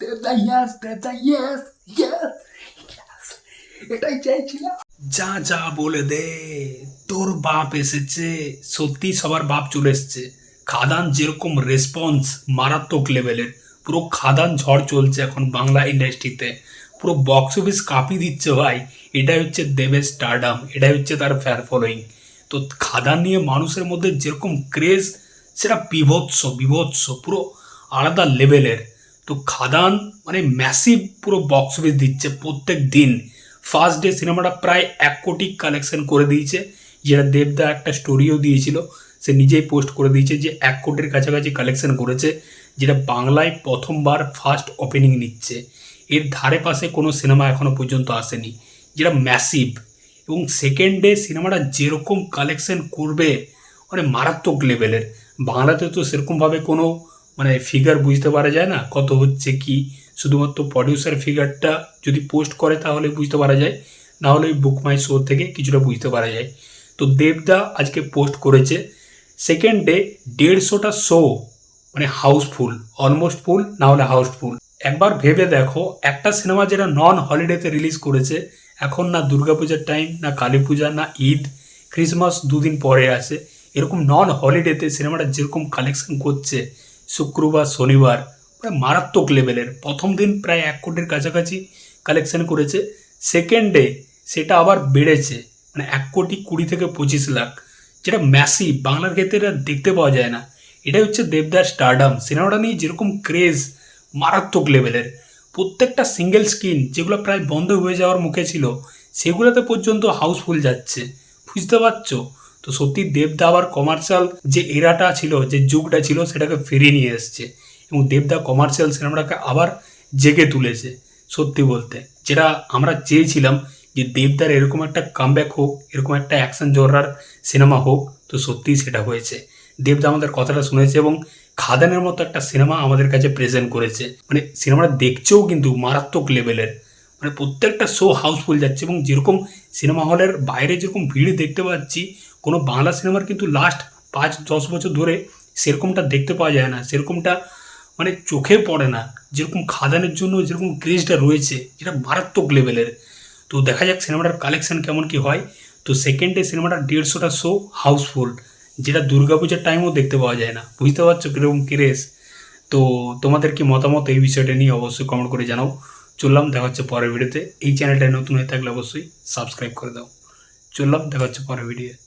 দেবদা ইয়াস দেবদা yes yes yes এটাই চাইছিলাম। যা যা বলে দে, তোর বাপ এসেছে, সত্যি সবার বাপ চলে এসেছে। খাদান যেরকম রেসপন্স মারাত্মক লেভেলের পুরো খাদান ঝড় চলছে এখন বাংলা ইন্ডাস্ট্রিতে পুরো বক্স অফিস কাঁপিয়ে দিচ্ছে ভাই। এটাই হচ্ছে দেবের স্টারডাম এটাই হচ্ছে তার ফ্যান ফলোয়িং তো খাদান নিয়ে মানুষের মধ্যে যেরকম ক্রেজ সেটা বিভৎস বিভৎস, পুরো আলাদা লেভেলের তো খাদান মানে ম্যাসিভ পুরো বক্স অফিস দিচ্ছে প্রত্যেক দিন। ফার্স্ট ডে সিনেমাটা প্রায় এক কোটি কালেকশন করে দিয়েছে। যেটা দেবদা একটা স্টোরিও দিয়েছিল। সে নিজেই পোস্ট করে দিয়েছে যে এক কোটির কাছাকাছি কালেকশন করেছে, যেটা বাংলায় প্রথমবার ফার্স্ট ওপেনিং নিচ্ছে। এর ধারে পাশে কোনো সিনেমা এখনও পর্যন্ত আসেনি, যেটা ম্যাসিভ এবং সেকেন্ড ডে সিনেমাটা যেরকম কালেকশন করবে মানে মারাত্মক লেভেলের বাংলাতে তো সেরকমভাবে কোনো মানে ফিগার বুঝতে পারা যায় না কত হচ্ছে কি? শুধুমাত্র প্রডিউসার ফিগারটা যদি পোস্ট করে তাহলে বুঝতে পারা যায়, না হলে ওই বুক মাই শো থেকে কিছুটা বুঝতে পারা যায়। তো দেবদা আজকে পোস্ট করেছে। সেকেন্ড ডে দেড়শোটা শো মানে হাউসফুল অলমোস্ট ফুল না হলে হাউসফুল একবার ভেবে দেখো, একটা সিনেমা যেটা নন হলিডেতে রিলিজ করেছে, এখন না দুর্গাপূজার টাইম না কালী পূজা, না ঈদ ক্রিসমাস দুদিন পরে আসে। এরকম নন হলিডেতে সিনেমাটা যেরকম কালেকশন করছে শুক্রবার, শনিবার, প্রায় মারাত্মক লেভেলের প্রথম দিন প্রায় এক কোটির কাছাকাছি কালেকশন করেছে। সেকেন্ড ডে সেটা আবার বেড়েছে মানে এক কোটি কুড়ি থেকে পঁচিশ লাখ। যেটা ম্যাসি বাংলার ক্ষেত্রে দেখতে পাওয়া যায় না। এটাই হচ্ছে দেবদাস স্টারডাম সিনেমাটা নিয়ে যেরকম ক্রেজ মারাত্মক লেভেলের প্রত্যেকটা সিঙ্গেল স্ক্রিন যেগুলো প্রায় বন্ধ হয়ে যাওয়ার মুখে ছিল, সেগুলোতে পর্যন্ত হাউসফুল যাচ্ছে। বুঝতে পারছ? তো সত্যি দেবদা আবার কমার্শিয়াল যে এরাটা ছিল, যে যুগটা ছিল, সেটাকে ফিরিয়ে নিয়ে এসছে। এবং দেবদা কমার্শিয়াল সিনেমাটাকে আবার জেগে তুলেছে, সত্যি বলতে। যেটা আমরা চেয়েছিলাম যে দেবদার এরকম একটা কামব্যাক হোক, এরকম একটা অ্যাকশন জোরার সিনেমা হোক, তো সত্যিই সেটা হয়েছে। দেবদা আমাদের কথাটা শুনেছে এবং খাদানের মতো একটা সিনেমা আমাদের কাছে প্রেজেন্ট করেছে। মানে সিনেমাটা দেখছেও কিন্তু মারাত্মক লেভেলের মানে প্রত্যেকটা শো হাউসফুল যাচ্ছে এবং যেরকম সিনেমা হলের বাইরে যেরকম ভিড় দেখতে পাচ্ছি কোনো বাংলা সিনেমার কিন্তু লাস্ট পাঁচ, দশ বছর ধরে সেরকমটা দেখতে পাওয়া যায় না, সেরকমটা মানে চোখে পড়ে না, যেরকম খাদানের জন্য যেরকম ক্রেজটা রয়েছে, যেটা মারাত্মক লেভেলের তো দেখা যাক সিনেমাটার কালেকশান কেমন কি হয়। তো সেকেন্ড সিনেমাটা দেড়শোটা শো হাউসফুল যেটা দুর্গাপূজার টাইমেও দেখতে পাওয়া যায় না। বুঝতে পারছ কীরকম ক্রেজ তো তোমাদের কি মতামত এই বিষয়টা নিয়ে অবশ্যই কমেন্ট করে জানাও। চললাম, দেখা হচ্ছে পরের ভিডিওতে এই চ্যানেলটায় নতুন হয়ে থাকলে অবশ্যই সাবস্ক্রাইব করে দাও। চললাম, দেখা হচ্ছে পরের ভিডিও